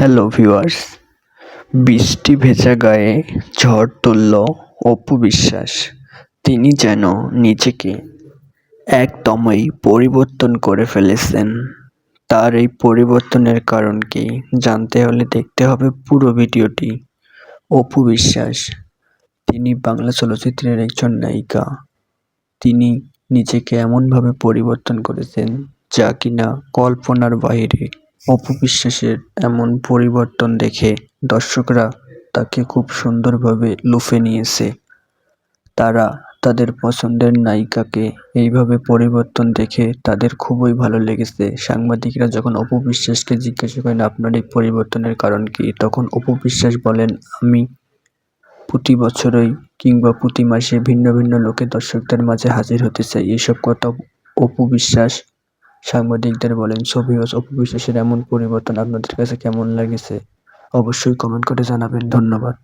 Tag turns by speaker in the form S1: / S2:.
S1: Hello বৃষ্টি ভেজা গায়ে ঝড় তুলল অপু বিশ্বাস। তিনি যেন নিজেকে একদমই পরিবর্তন করে ফেলেছেন। তার এই পরিবর্তনের কারণ কি জানতে হলে দেখতে হবে পুরো ভিডিওটি। অপু বিশ্বাস, তিনি বাংলা চলচ্চিত্রের একজন নায়িকা। তিনি নিজেকে এমনভাবে পরিবর্তন করেছেন যা কিনা কল্পনার বাইরে অপু বিশ্বাসের এমন পরিবর্তন দেখে দর্শকরা তাকে খুব সুন্দরভাবে লুফে নিয়েছে। তারা তাদের পছন্দের নায়িকাকে এইভাবে পরিবর্তন দেখে তাদের খুবই ভালো লেগেছে। সাংবাদিকরা যখন অপু বিশ্বাসকে জিজ্ঞাসা করেন, আপনার এই পরিবর্তনের কারণ কি? তখন অপু বিশ্বাস বলেন, আমি প্রতি বছরই কিংবা প্রতি মাসে ভিন্ন ভিন্ন লোকে দর্শকদের মাঝে হাজির হতে চাই। এইসব কথা অপু বিশ্বাস সাংবাদিকদের বলেন ও অপু এমন পরিবর্তন আপনাদের কাছে কেমন লাগেছে? অবশ্যই কমেন্ট করে জানাবেন। ধন্যবাদ।